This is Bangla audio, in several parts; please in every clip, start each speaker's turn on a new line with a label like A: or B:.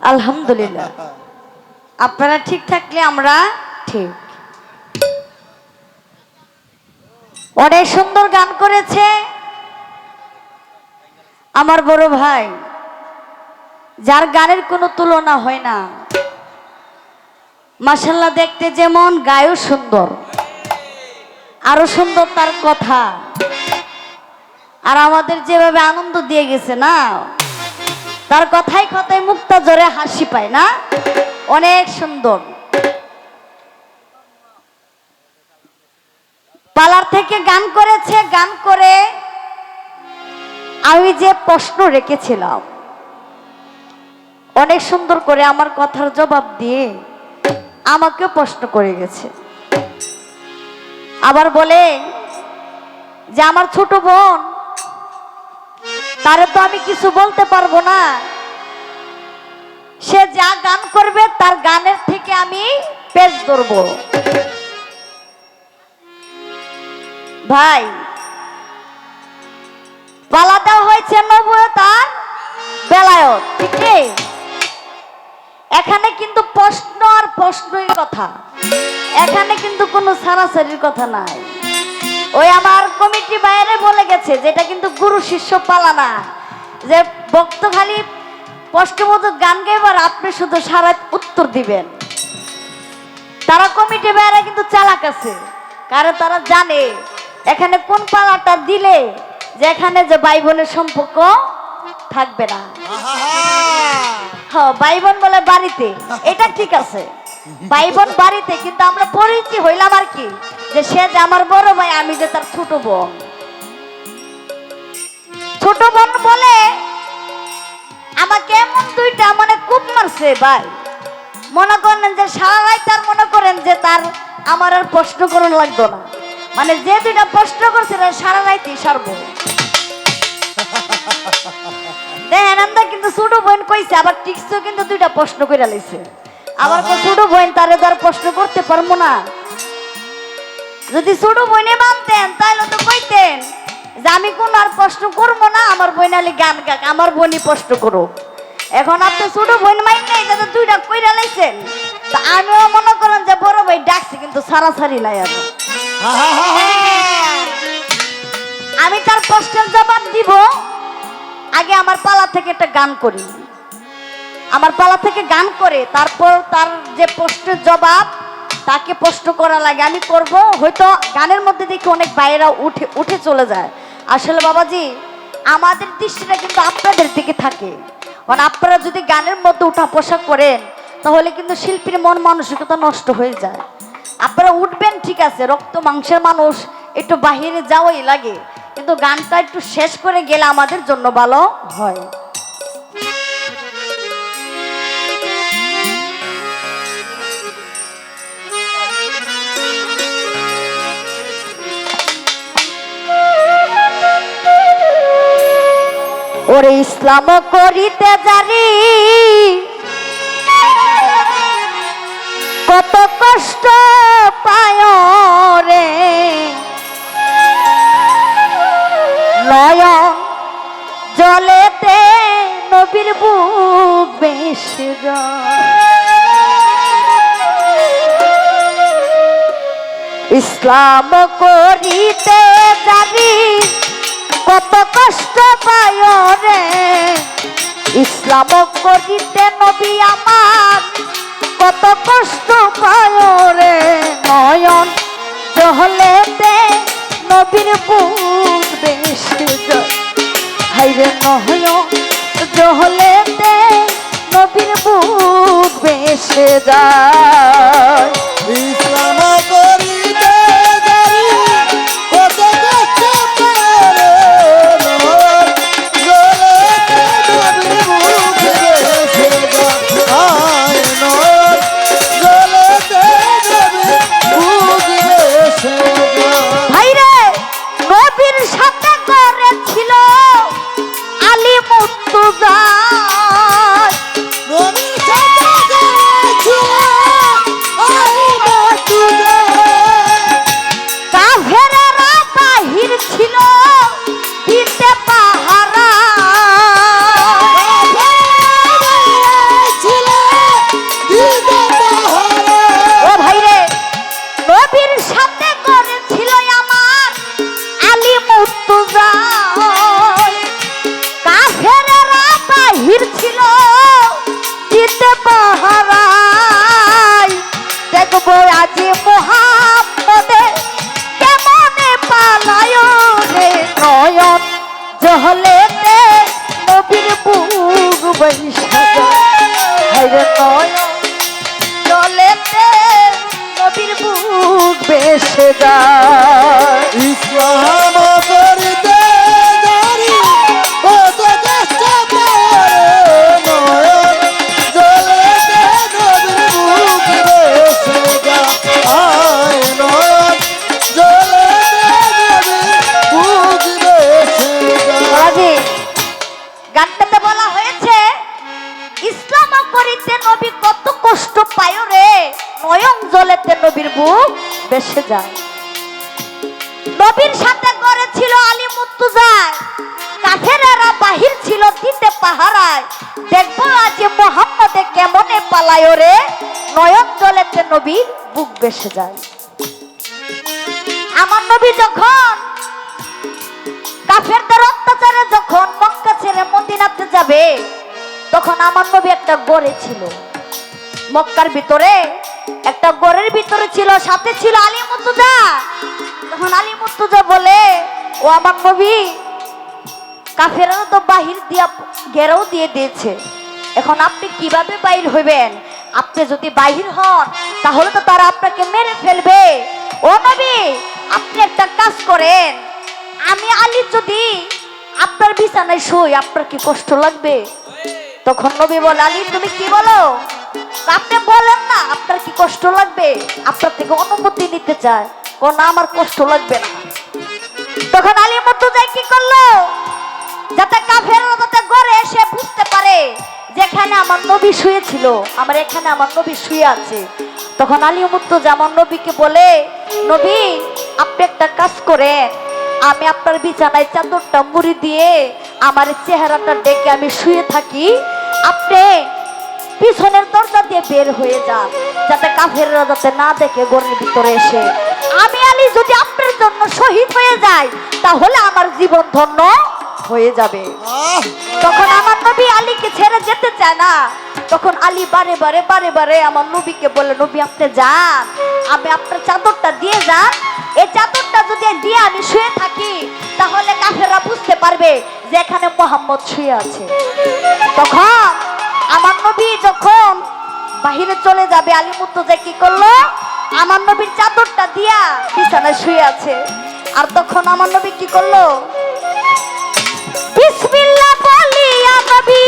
A: আলহামদুলিল্লাহ। আপনারা ঠিক থাকলে আমরা ঠিক। অনেক সুন্দর গান করেছে আমার বড় ভাই, যার গানের কোনো তুলনা হয় না। মাসাল্লাহ দেখতে যেমন গায়ও সুন্দর, আরও সুন্দর তার কথা। আর আমাদের যেভাবে আনন্দ দিয়ে গেছে না? তার কথাই কথায় মুক্তা জোরে হাসি পায়, না? অনেক সুন্দর। পালার থেকে গান করেছে, গান করে আমি যে প্রশ্ন রেখেছিলাম, অনেক সুন্দর করে আমার কথার জবাব দিয়ে আমাকে প্রশ্ন করে গেছে। আবার বলে যে, আমার ছোট বোন তারে তো আমি কিছু বলতে পারব না। সে যা গান করবে, তার গানের থেকে আমি পেজ ধরবো। ভাই পালা দেওয়া হয়েছে নবুয়ত আর বেলায়ত, ঠিক এখানে কিন্তু প্রশ্ন আর প্রশ্নই কথা। এখানে কিন্তু কোনো সারাসারির কথা নাই। ওই আমার কমিটি বাইরে বলে গেছে যেটা কিন্তু গুরু শিষ্য পালা না যে ভক্ত খালি কষ্ট মতো গান গাইবার আপনি শুধু সারা উত্তর দিবেন। তারা কমিটি বাইরে কিন্তু চালাক আছে। কারণ তারা জানে এখানে কোন পালাটা দিলে যে এখানে যে ভাই বোনের সম্পর্ক থাকবে না। হ্যাঁ ভাই বোন বলে বাড়িতে। এটা ঠিক আছে। ভাই বোন বাড়িতে, কিন্তু আমরা পরিচয় হইলাম আর কি, যে সে যে আমার বড় ভাই, আমি যে তার ছোট বোন। ছোট বোন বলে আমাকে এমন দুইটা মানে কূপ মারছে ভাই। মনে করেন যে সারা তার মনে করেন যে তার আমার আর প্রশ্ন করার লাগতো না। মানে যে দুইটা প্রশ্ন করছে সারা রাতই সারবো। দেখেন, আমরা কিন্তু ছোট বোন কইছে, আবার টিকসও কিন্তু দুইটা প্রশ্ন কইরা লইছে। আবার কো ছোট বোন তারে তো আর প্রশ্ন করতে পারব না। যদি ছোট বোনে মানতেন তাহলে তো কইতেন যে আমি কোন আর প্রশ্ন করব না আমার বোন আলি গান গাক আমার বোনই প্রশ্ন করো এখন আপনি ছোট বোন মাইন নাই তাতে দুইটা কইরা লাইছেন। তা আমিও মনে করেন যে বড় ভাই ডাকছি কিন্তু সারাসারি নাই আর। আমি তার প্রশ্নের জবাব দিব। আগে আমার পালা থেকে একটা গান করি। আমার পালা থেকে গান করে, তারপর তার যে প্রশ্নের জবাব, তাকে প্রশ্ন করা লাগে। আমি করব, হয়তো গানের মধ্যে দেখি অনেক বাইরা উঠে উঠে চলে যায়। আসলে বাবাজি, আমাদের দৃষ্টিটা কিন্তু আপনাদের দিকে থাকে। কারণ আপনারা যদি গানের মধ্যে উঠা পোশাক করেন তাহলে কিন্তু শিল্পীর মন মানসিকতা নষ্ট হয়ে যায়। আপনারা উঠবেন, ঠিক আছে, রক্ত মাংসের মানুষ, একটু বাহিরে যাওয়াই লাগে। কিন্তু গানটা একটু শেষ করে গেলে আমাদের জন্য ভালো হয়। ওরে ইসলাম করিতে জানি। কত কষ্ট পায় রে লয় জলেতে নবীর বুক বেশ ইসলাম করিতে জানি কত কষ্ট পায় রে। ইসলাম করিতে নবী আমার কত কষ্ট পায় নয়ন জহলেতে নবীর বুক বেশি হাইরে নয়ন জহলেতে নবীর বুক বেশে যায়
B: ইসলাম করিতে যায় ইসলাম যায় নবীর
A: সাথে করে ছিল আলী মুত্তুজায় কাফেরেরা বাহির ছিল দিতে পাহারায়। দেখব আজ মোহাম্মদে কেমনে পালায় রে নয়ন জলেতে নবীর বুক বেসে যায়। আমার নবী যখন কাফেরদের অত্যাচারে যখন মক্কা ছেড়ে মদিনাতে যাবে, তখন আমার নবী একটা গড়ে ছিল। মক্কার ভিতরে, একটা গড়ের ভিতরে ছিল, সাথে ছিল আলী মুতুজা তখন আলী মুতুজা বলে, ও আমার নবী, কাফেরাও তো বাহির দিয়া ঘেরাও দিয়ে দিয়েছে। এখন আপনি কীভাবে বাহির হইবেন? আপনি যদি বাহির হন, তাহলে তো তারা আপনাকে মেরে ফেলবে। ও নবী, আপনি একটা কাজ করেন। আমি আলী যদি আপনার বিছানায় শুই, আপনার কি কষ্ট লাগবে? তখন নবী বলে, আলী, তুমি কি বলো? আপনি বলেন না, আপনার কি কষ্ট লাগবে? আপনার থেকে অনুমতি নিতে চায়। কোন আমার কষ্ট লাগবে না। তখন আলী যাই কি করল? যাতে কাফের যাতে ঘরে এসে বুঝতে পারে যেখানে আমার নবী শুয়েছিল, আমার এখানে আমার নবী শুয়ে আছে। তখন আলী মুত্ত আমার নবীকে বলে, নবী, আপনি একটা কাজ করেন। আমি আপনার বিছানায় চাদরটা মুড়ি দিয়ে আমার চেহারাটা ডেকে আমি শুয়ে থাকি। আপনি পিছনের দরজা দিয়ে বের হয়ে যান যাতে কাফেররা যাতে না দেখে গড়ের ভিতরে এসে। আমি আলী যদি আপনার জন্য শহীদ হয়ে যাই তাহলে আমার জীবন ধন্য হয়ে যাবে। তখন আমার নবী আলীকে ছেড়ে যেতে চায় না। তখন আলী বারে বারে বারে বারে আমার নবীকে বলে নবী আপনি যান। আমি আপনার চাদরটা দিয়ে যান। এই চাদরটা যদি দিয়ে আমি শুয়ে থাকি তাহলে কাফেররা বুঝতে পারবে যে এখানে মোহাম্মদ শুয়ে আছে। তখন আমার নবী যখন বাহিরে চলে যাবে, আলী মুর্তজা কি করল? আমার নবীর চাদরটা দিয়া বিছানায় শুয়ে আছে। আর তখন আমার নবী কি করল? বিসমিল্লাহ বলিয়া নবী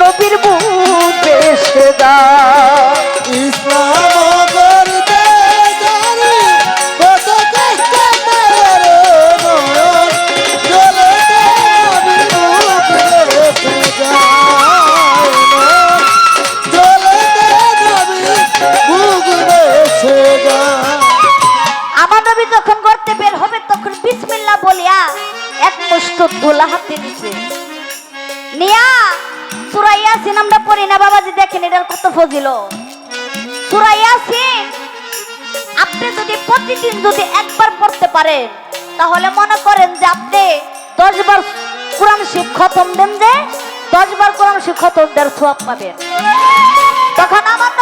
A: নবীর বুক বেশে
B: ইসলাম
A: এটার কত ফজিল। সূরা আপনি যদি প্রতিদিন যদি একবার পড়তে পারেন, তাহলে মনে করেন যে আপনি দশ বার কোরআন খতম দেন যে দশ বার কোরআন খতম সোয়াব পাবেন। তখন আমার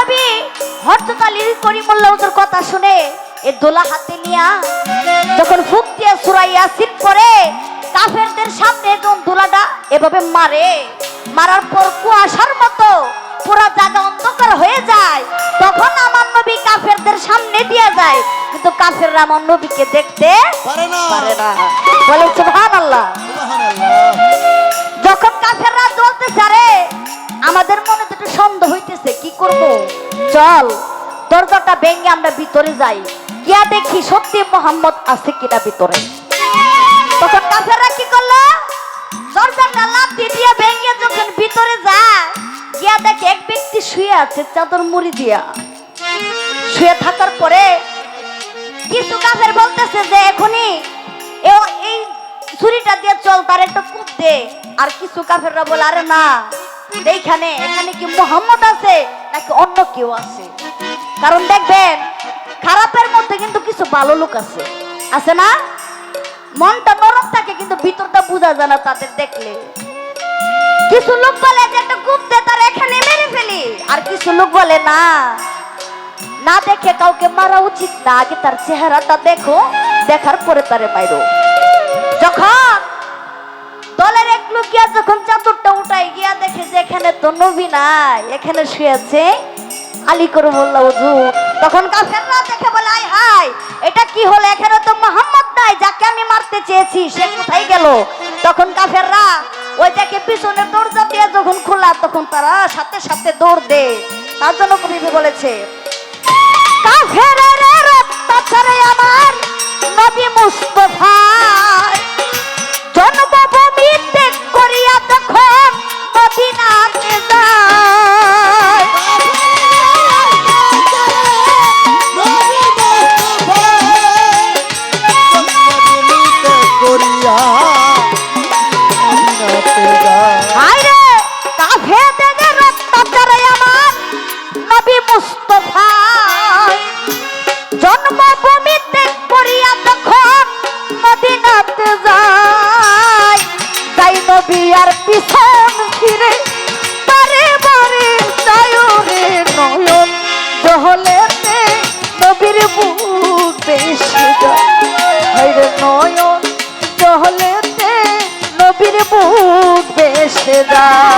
A: আলী করিমুল্লাহ কথা শুনে এ দোলা হাতে নিয়া যখন ফুক দিয়ে সুরা ইয়াসিন পরে কাফেরদের সামনে যখন দোলাটা এভাবে মারে। মারার পর কুয়াশার মতো পুরা জায়গা অন্ধকার হয়ে যায় তখন আমার নবী কাফেরদের সামনে দিয়ে যায়। কিন্তু কাফেররা আমার নবীকে দেখতে
B: পারে না।
A: বলে সুবহানাল্লাহ। যখন কাফেররা জ্বলতে ছাড়ে আমাদের মনে তো একটু সন্দেহ হইতেছে কি করব? চল দরজাটা ভেঙে আমরা ভিতরে যাই। গিয়া দেখি সত্যি মোহাম্মদ আছে কিনা ভিতরে। শুয়ে আছে চাদর মুড়ি দিয়া। শুয়ে থাকার পরে কিছু কাফের বলতেছে যে, এখনই এই ছুরিটা দিয়ে চল, তার একটা কূপ দে। আর কিছু কাফেররা বলে, আরে না, এইখানে, এখানে কি মোহাম্মদ আছে নাকি অন্য কেউ আছে? কারণ দেখবেন, খারাপের মধ্যে কিন্তু কিছু ভালো লোক আছে। আছে না? মনটা নরম থাকে, কিন্তু ভিতরটা বোঝা যায় না তাদের দেখলে। কিছু লোক বলে যে, একটা কূপ দে, তার এখানে মেরে ফেলি। আর কিছু লোক বলে, না না দেখে কাউকে মারা উচিত না। আগে তার চেহারাটা দেখো, দেখার পরে তারে মাইরো। যখন দলের এক লোক গিয়া যখন চাদরটা উঠাই গিয়া দেখে যে এখানে তো নবী নাই, এখানে শুয়েছে আলী করে বলল হুজুর তখন কাফেররা দেখে বলে, আয় হাই এটা কি হলো? এখানে তো মোহাম্মদ নাই, যাকে আমি মারতে চেয়েছি, সে কোথায় গেল? তখন কাফেররা ওই দেখে পিছনে দরজা দিয়ে যখন খোলা, তখন তারা সাথে সাথে দৌড় দে তার জন্য কবি বলেছে, কাফেরের আমার নবী মুস্তফার। বেশি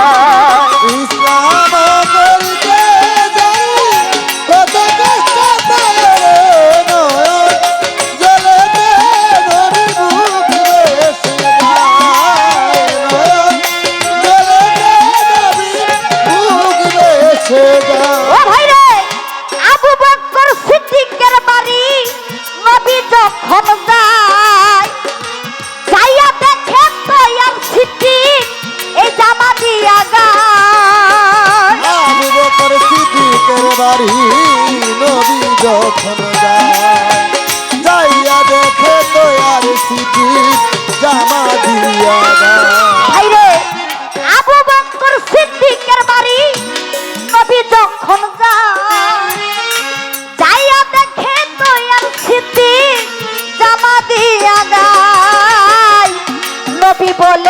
A: বলে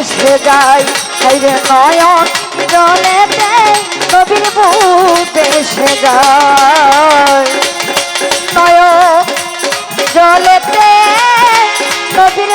A: বুক বেসে যায় হাইরে নয়ন জলেতে কবির বুক বেসে যায়। নয়ন জলেতে নদীর